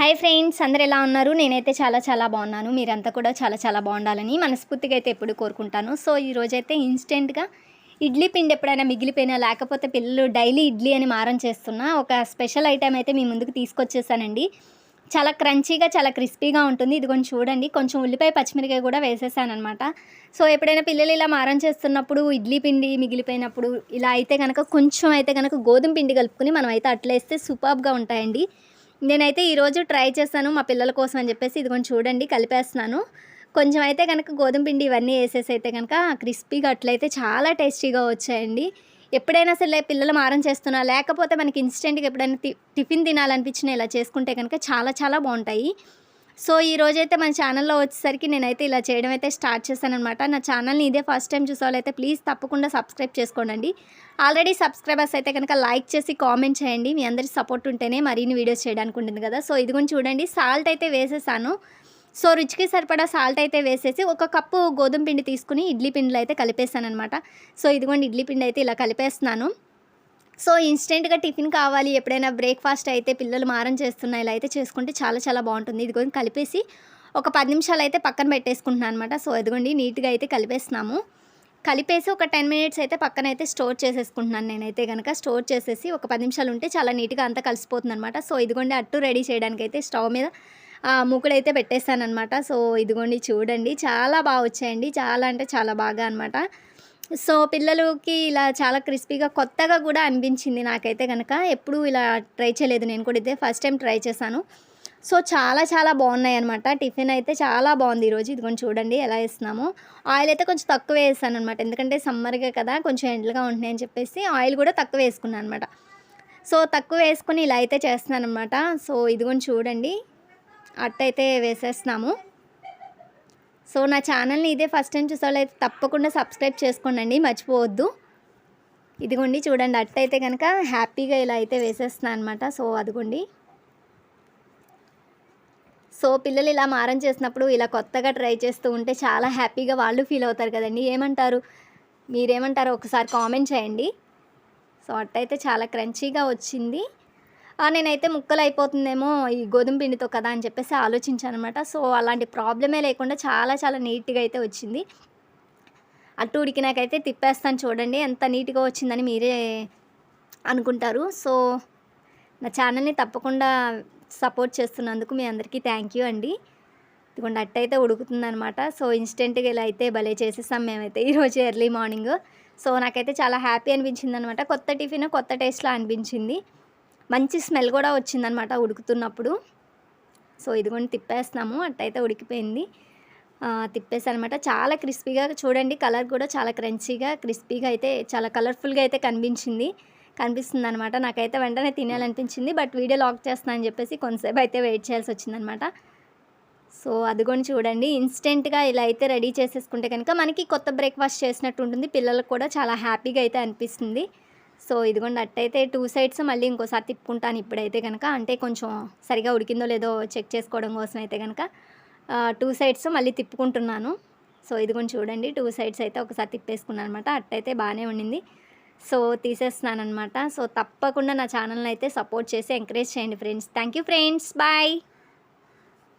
Hi friends అందరు ఎలా ఉన్నారు? నేనైతే చాలా చాలా బాగున్నాను. మీరంతా కూడా చాలా చాలా బాగుండాలని మనస్ఫూర్తిగా అయితే ఎప్పుడు కోరుకుంటాను. సో ఈ రోజైతే ఇన్స్టెంట్గా ఇడ్లీ పిండి ఎప్పుడైనా మిగిలిపోయినా లేకపోతే పిల్లలు డైలీ ఇడ్లీ అని మారం చేస్తున్నా ఒక స్పెషల్ ఐటెం అయితే మీ ముందుకు తీసుకొచ్చేసానండి. చాలా క్రంచీగా చాలా క్రిస్పీగా ఉంటుంది. ఇది కొంచెం చూడండి. కొంచెం ఉల్లిపాయ పచ్చిమిరకాయ కూడా వేసేసాను అనమాట సో ఎప్పుడైనా పిల్లలు ఇలా మారం చేస్తున్నప్పుడు ఇడ్లీ పిండి మిగిలిపోయినప్పుడు ఇలా అయితే కనుక కొంచెం అయితే కనుక గోధుమ పిండి కలుపుకుని మనం అయితే అట్లేస్తే సూపర్గా ఉంటాయండి. నేనైతే ఈరోజు ట్రై చేశాను మా పిల్లల కోసం అని చెప్పేసి ఇది కొంచెం చూడండి కలిపేస్తున్నాను. కొంచెం అయితే కనుక గోధుమ పిండి ఇవన్నీ వేసేసి అయితే కనుక క్రిస్పీగా అట్లయితే చాలా టేస్టీగా వచ్చాయండి. ఎప్పుడైనా సరే పిల్లలు మారం చేస్తున్నా లేకపోతే మనకి ఇన్స్టెంట్గా ఎప్పుడైనా టిఫిన్ తినాలనిపించినా ఇలా చేసుకుంటే కనుక చాలా చాలా బాగుంటాయి. సో ఈ రోజైతే మన ఛానల్లో వచ్చేసరికి నేనైతే ఇలా చేయడం అయితే స్టార్ట్ చేశాను అనమాట నా ఛానల్ని ఇదే ఫస్ట్ టైం చూసేవాళ్ళైతే ప్లీజ్ తప్పకుండా సబ్స్క్రైబ్ చేసుకోండి ఆల్రెడీ సబ్స్క్రైబర్స్ అయితే కనుక లైక్ చేసి కామెంట్ చేయండి. మీ అందరి సపోర్ట్ ఉంటేనే మరిన్ని వీడియోస్ చేయడానికి ఉంటుంది కదా. సో ఇది కొంచెం చూడండి సాల్ట్ అయితే వేసేసాను. సో రుచికి సరిపడా సాల్ట్ అయితే వేసేసి ఒక కప్పు గోధుమ పిండి తీసుకుని ఇడ్లీ పిండిలో అయితే కలిపేసాను అనమాట సో ఇదిగోండి ఇడ్లీ పిండి అయితే ఇలా కలిపేస్తున్నాను. సో ఇన్స్టెంట్గా టిఫిన్ కావాలి. ఎప్పుడైనా బ్రేక్ఫాస్ట్ అయితే పిల్లలు మారం చేస్తున్నా ఇలా అయితే చేసుకుంటే చాలా చాలా బాగుంటుంది. ఇదిగోండి కలిపేసి ఒక పది నిమిషాలు అయితే పక్కన పెట్టేసుకుంటున్నాను అనమాట సో ఇదిగోండి నీట్గా అయితే కలిపేస్తున్నాము. కలిపేసి ఒక టెన్ మినిట్స్ అయితే పక్కన అయితే స్టోర్ చేసేసుకుంటున్నాను నేనైతే కనుక స్టోర్ చేసేసి ఒక పది నిమిషాలు ఉంటే చాలా నీట్గా అంతా కలిసిపోతుంది అనమాట సో ఇదిగోండి అట్టు రెడీ చేయడానికి అయితే స్టవ్ మీద మూకుడైతే పెట్టేస్తాను అనమాట సో ఇదిగోండి చూడండి. చాలా బాగా వచ్చాయండి. చాలా అంటే చాలా బాగా అనమాట సో పిల్లలకి ఇలా చాలా క్రిస్పీగా కొత్తగా కూడా అనిపించింది నాకైతే కనుక ఎప్పుడూ ఇలా ట్రై చేయలేదు నేను కూడా ఇదే ఫస్ట్ టైం ట్రై చేశాను. సో చాలా చాలా బాగున్నాయి అనమాట టిఫిన్ అయితే చాలా బాగుంది ఈరోజు ఇది కొంచెం చూడండి ఎలా వేస్తున్నాము. ఆయిల్ అయితే కొంచెం తక్కువ వేసాను అనమాట ఎందుకంటే సమ్మర్గా కదా కొంచెం ఎండలుగా ఉంటున్నాయని చెప్పేసి ఆయిల్ కూడా తక్కువ వేసుకున్నాను అనమాట సో తక్కువ వేసుకుని ఇలా అయితే చేస్తున్నాను అనమాట సో ఇదిగోండి చూడండి. అట్టయితే వేసేస్తున్నాము. సో నా ఛానల్ని ఇదే ఫస్ట్ టైం చూసేవాళ్ళైతే తప్పకుండా సబ్స్క్రైబ్ చేసుకోండి మర్చిపోవద్దు. ఇదిగోండి చూడండి అట్టయితే కనుక హ్యాపీగా ఇలా అయితే వేసేస్తున్నాను అనమాట సో అదిగోండి. సో పిల్లలు ఇలా మారం చేసినప్పుడు ఇలా కొత్తగా ట్రై చేస్తూ ఉంటే చాలా హ్యాపీగా వాళ్ళు ఫీల్ అవుతారు కదండి. ఏమంటారు? మీరేమంటారో ఒకసారి కామెంట్ చేయండి. సో అట్టయితే చాలా క్రంచీగా వచ్చింది. నేనైతే ముక్కలు అయిపోతుందేమో ఈ గోధుమ పిండితో కదా అని చెప్పేసి ఆలోచించాను అనమాట సో అలాంటి ప్రాబ్లమే లేకుండా చాలా చాలా నీట్గా అయితే వచ్చింది. అటు ఉడికినాకైతే తిప్పేస్తాను చూడండి ఎంత నీట్గా వచ్చిందని మీరే అనుకుంటారు. సో నా ఛానల్ని తప్పకుండా సపోర్ట్ చేస్తున్నందుకు మీ అందరికీ థ్యాంక్ యూ అండి. ఇదిగోండి అట్టయితే ఉడుకుతుందనమాట సో ఇన్స్టెంట్గా ఇలా అయితే భలే చేసేసాం మేమైతే ఈరోజు ఎర్లీ మార్నింగ్. సో నాకైతే చాలా హ్యాపీ అనిపించింది అనమాట కొత్త టిఫిన్ కొత్త టేస్ట్లో అనిపించింది. మంచి స్మెల్ కూడా వచ్చిందనమాట ఉడుకుతున్నప్పుడు. సో ఇదిగోండి తిప్పేస్తున్నాము. అట్టయితే ఉడికిపోయింది. తిప్పేసానమాట చాలా క్రిస్పీగా చూడండి కలర్ కూడా చాలా క్రంచీగా క్రిస్పీగా అయితే చాలా కలర్ఫుల్గా అయితే కనిపించింది. కనిపిస్తుంది అనమాట నాకైతే వెంటనే తినాలనిపించింది బట్ వీడియో లాక్ చేస్తున్నా అని చెప్పేసి కొంతసేపు అయితే వెయిట్ చేయాల్సి వచ్చిందనమాట. సో అదిగోని చూడండి ఇన్స్టెంట్గా ఇలా అయితే రెడీ చేసేసుకుంటే కనుక మనకి కొత్త బ్రేక్ఫాస్ట్ చేసినట్టు ఉంటుంది. పిల్లలకు కూడా చాలా హ్యాపీగా అయితే అనిపిస్తుంది. సో ఇదిగోండి అట్టయితే టూ సైడ్స్ మళ్ళీ ఇంకోసారి తిప్పుకుంటాను ఇప్పుడైతే కనుక అంటే కొంచెం సరిగా ఉడికిందో లేదో చెక్ చేసుకోవడం కోసం అయితే కనుక టూ సైడ్స్ మళ్ళీ తిప్పుకుంటున్నాను. సో ఇదిగోండి చూడండి టూ సైడ్స్ అయితే ఒకసారి తిప్పేసుకున్నాను అనమాట అట్టయితే బాగానే ఉండింది. సో తీసేస్తున్నాను అనమాట సో తప్పకుండా నా ఛానల్ని అయితే సపోర్ట్ చేసి ఎంకరేజ్ చేయండి friends thank you friends bye